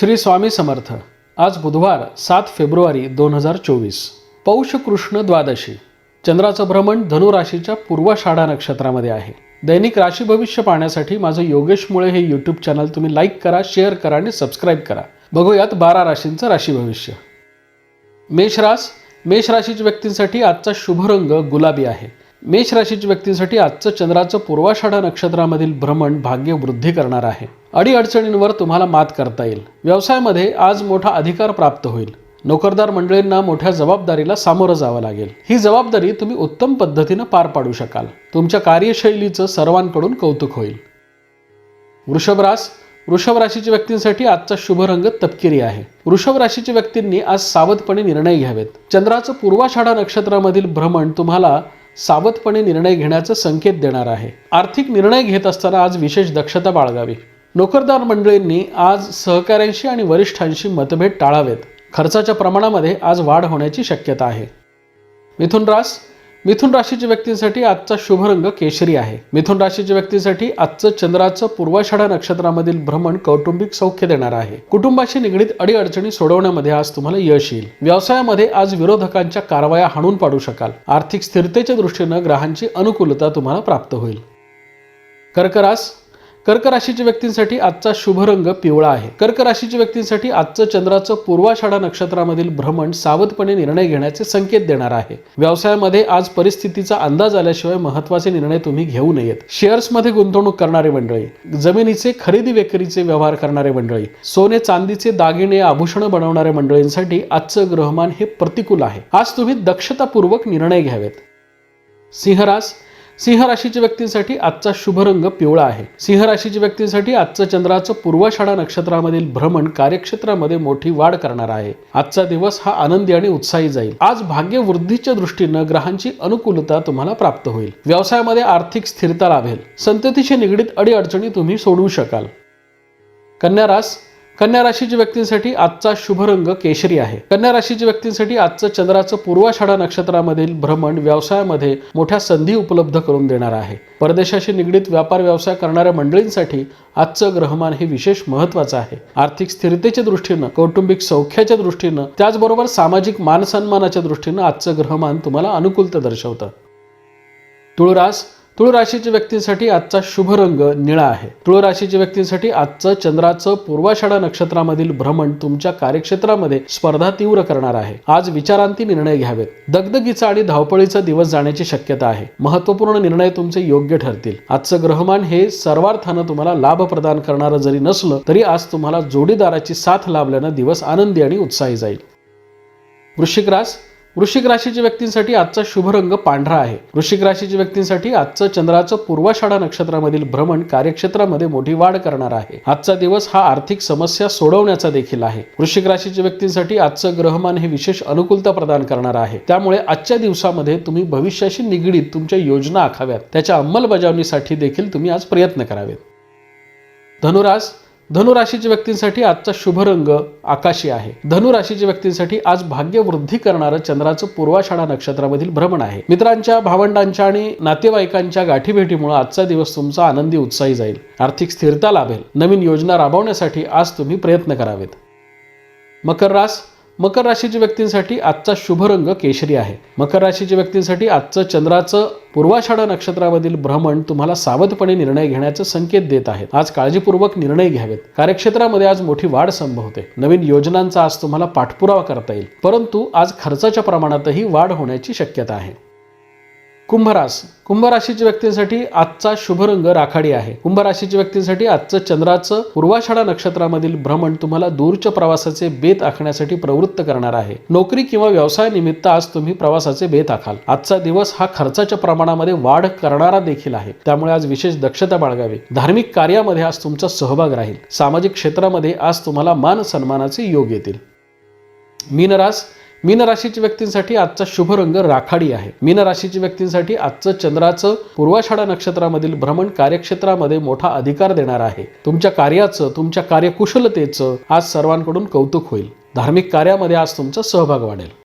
श्री स्वामी समर्थ. आज बुधवार सात फेब्रुवारी दोन हजार चोवीस. पौष कृष्ण द्वादशी. चंद्राचं भ्रमण धनुराशीच्या पूर्वाषाढा नक्षत्रामध्ये आहे. दैनिक राशी भविष्य पाहण्यासाठी माझं योगेश मुळे हे यूट्यूब चॅनल तुम्ही लाईक करा शेअर करा आणि सबस्क्राईब करा. बघूयात बारा राशींचं राशी भविष्य. मेष रास. मेष राशीच्या व्यक्तींसाठी आजचा शुभ रंग गुलाबी आहे. मेष राशीच्या व्यक्तींसाठी आजचं चंद्राचं पूर्वाषाढा नक्षत्रामधील भ्रमण भाग्य वृद्धी करणार आहे. अडीअडचणींवर तुम्हाला मात करता येईल. व्यवसायामध्ये आज मोठा अधिकार प्राप्त होईल. नोकरदार मंडळींना मोठ्या जबाबदारीला सामोरं जावं लागेल. ही जबाबदारी तुम्ही उत्तम पद्धतीनं पार पाडू शकाल. तुमच्या कार्यशैलीचं सर्वांकडून कौतुक होईल. वृषभरास वृषभ राशीच्या व्यक्तींसाठी आजचा शुभ रंग तपकिरी आहे. वृषभ राशीच्या व्यक्तींनी आज सावधपणे निर्णय घ्यावेत. चंद्राचं पूर्वाषाढा नक्षत्रामधील भ्रमण तुम्हाला सावधपणे निर्णय घेण्याचा संकेत देणार आहे. आर्थिक निर्णय घेत असताना आज विशेष दक्षता बाळगावी. नोकरदार मंडळींनी आज सहकाऱ्यांशी आणि वरिष्ठांशी मतभेद टाळावेत. खर्चाच्या प्रमाणामध्ये आज वाढ होण्याची शक्यता आहे. मिथुन रास मिथुन राशीच्या व्यक्तींसाठी आजचा शुभ रंग केशरी आहे. मिथुन राशीच्या व्यक्तींसाठी आजचं चंद्राचं पूर्वाषाढा नक्षत्रामधील भ्रमण कौटुंबिक सौख्य देणार आहे. कुटुंबाशी निगडीत अडीअडचणी सोडवण्यामध्ये आज तुम्हाला यश येईल. व्यवसायामध्ये आज विरोधकांच्या कारवाया हाणून पाडू शकाल. आर्थिक स्थिरतेच्या दृष्टीनं ग्रहांची अनुकूलता तुम्हाला प्राप्त होईल. कर्करास कर्क राशीच्या व्यक्तींसाठी आजचा शुभ रंग पिवळा आहे. कर्क राशीच्या व्यक्तींसाठी आजचं चंद्राचं पूर्वाषाढा नक्षत्रामधील भ्रमण सावधपणे निर्णय घेण्याचे संकेत देणार आहे. व्यवसायामध्ये आज परिस्थितीचा अंदाज आल्याशिवाय महत्त्वाचे निर्णय तुम्ही घेऊ नयेत. शेअर्समध्ये गुंतवणूक करणारी मंडळी जमिनीचे खरेदी विक्रीचे व्यवहार करणारे मंडळी सोने चांदीचे दागिने आभूषण बनवणाऱ्या मंडळींसाठी आजचं ग्रहमान हे प्रतिकूल आहे. आज तुम्ही दक्षतापूर्वक निर्णय घ्यावेत. सिंहरास सिंह राशीच्या व्यक्तींसाठी आजचा शुभ रंग पिवळा आहे. सिंह राशीच्या व्यक्तींसाठी आजचं चंद्राचं पूर्वाषाढा नक्षत्रामधील भ्रमण कार्यक्षेत्रामध्ये मोठी वाढ करणार आहे. आजचा दिवस हा आनंदी आणि उत्साही जाईल. आज भाग्य वृद्धीच्या दृष्टीनं ग्रहांची अनुकूलता तुम्हाला प्राप्त होईल. व्यवसायामध्ये आर्थिक स्थिरता लाभेल. संततीशी निगडीत अडीअडचणी तुम्ही सोडवू शकाल. कन्या रास कन्या राशीच्या व्यक्तींसाठी आजचा शुभ रंग केशरी आहे. कन्या राशीच्या व्यक्तींसाठी आजचं चंद्राचं पूर्वाषाढा नक्षत्रामधील भ्रमण व्यवसायामध्ये मोठ्या संधी उपलब्ध करून देणार आहे. परदेशाशी निगडीत व्यापार व्यवसाय करणाऱ्या मंडळींसाठी आजचं ग्रहमान हे विशेष महत्वाचं आहे. आर्थिक स्थिरतेच्या दृष्टीनं कौटुंबिक सौख्याच्या दृष्टीनं त्याचबरोबर सामाजिक मानसन्मानाच्या दृष्टीनं आजचं ग्रहमान तुम्हाला अनुकूलता दर्शवतं. तुळरास तुळ राशीच्या व्यक्तींसाठी आजचा शुभ रंग निळा आहे. तुळ राशीच्या व्यक्तींसाठी आजचं चंद्राचं पूर्वाषाढा नक्षत्रामधील भ्रमण तुमच्या कार्यक्षेत्रामध्ये स्पर्धा तीव्र करणार आहे. आज विचारांती निर्णय घ्यावेत. दगदगीचा आणि धावपळीचा दिवस जाण्याची शक्यता आहे. महत्त्वपूर्ण निर्णय तुमचे योग्य ठरतील. आजचं ग्रहमान हे सर्वार्थानं तुम्हाला लाभ प्रदान करणारं जरी नसलं तरी आज तुम्हाला जोडीदाराची साथ लाभल्यानं दिवस आनंदी आणि उत्साही जाईल. वृश्चिक रास वृश्चिक राशीच्या व्यक्तींसाठी आजचा शुभ रंग पांढरा आहे. वृश्चिक राशीच्या व्यक्तींसाठी आजचं चंद्राचं पूर्वाषाढा नक्षत्रामधील भ्रमण कार्यक्षेत्रामध्ये मोठी वाढ करणार आहे. आजचा दिवस हा आर्थिक समस्या सोडवण्याचा देखील आहे. वृश्चिक राशीच्या व्यक्तींसाठी आजचं ग्रहमान हे विशेष अनुकूलता प्रदान करणार आहे. त्यामुळे आजच्या दिवसामध्ये तुम्ही भविष्याशी निगडीत तुमच्या योजना आखाव्यात. त्याच्या अंमलबजावणीसाठी देखील तुम्ही आज प्रयत्न करावेत. धनुराज धनुराशीच्या व्यक्तींसाठी आजचा शुभ रंग आकाशी आहे. धनुराशीच्या व्यक्तींसाठी आज भाग्य वृद्धी करणारं चंद्राचं पूर्वाषाढा नक्षत्रामधील भ्रमण आहे. मित्रांच्या भावंडांच्या आणि नातेवाईकांच्या गाठीभेटीमुळे आजचा दिवस तुमचा आनंदी उत्साही जाईल. आर्थिक स्थिरता लाभेल. नवीन योजना राबवण्यासाठी आज तुम्ही प्रयत्न करावेत. मकर रास मकर राशीच्या व्यक्तींसाठी आजचा शुभ रंग केशरी आहे. मकर राशीच्या व्यक्तींसाठी आजचं चंद्राचं पूर्वाषाढा नक्षत्रामधील भ्रमण तुम्हाला सावधपणे निर्णय घेण्याचे संकेत देत आहेत. आज काळजीपूर्वक निर्णय घ्यावेत. कार्यक्षेत्रामध्ये आज मोठी वाढ संभवते नवीन योजनांचा आज तुम्हाला पाठपुरावा करता येईल. परंतु आज खर्चाच्या प्रमाणातही वाढ होण्याची शक्यता आहे. कुंभरास. कुंभ राशीच्या व्यक्तींसाठी आजचा शुभ रंग राखाडी आहे. कुंभ राशीच्या व्यक्तींसाठी आजचं चंद्राचं पूर्वाषाढा नक्षत्रामधील भ्रमण तुम्हाला दूरच्या प्रवासाचे बेत आखण्यासाठी प्रवृत्त करणार आहे. नोकरी किंवा व्यवसायानिमित्त आज तुम्ही प्रवासाचे बेत आखाल. आजचा दिवस हा खर्चाच्या प्रमाणामध्ये वाढ करणारा देखील आहे. त्यामुळे आज विशेष दक्षता बाळगावी. धार्मिक कार्यामध्ये आज तुमचा सहभाग राहील. सामाजिक क्षेत्रामध्ये आज तुम्हाला मान सन्मानाचे योग येतील. मीनरास मीन राशीच्या व्यक्तींसाठी आजचा शुभ रंग राखाडी आहे. मीन राशीच्या व्यक्तींसाठी आजचं चंद्राचं पूर्वाषाढा नक्षत्रामधील भ्रमण कार्यक्षेत्रामध्ये मोठा अधिकार देणार आहे. तुमच्या कार्याचं तुमच्या कार्यकुशलतेचं आज सर्वांकडून कौतुक होईल. धार्मिक कार्यामध्ये आज तुमचा सहभाग वाढेल.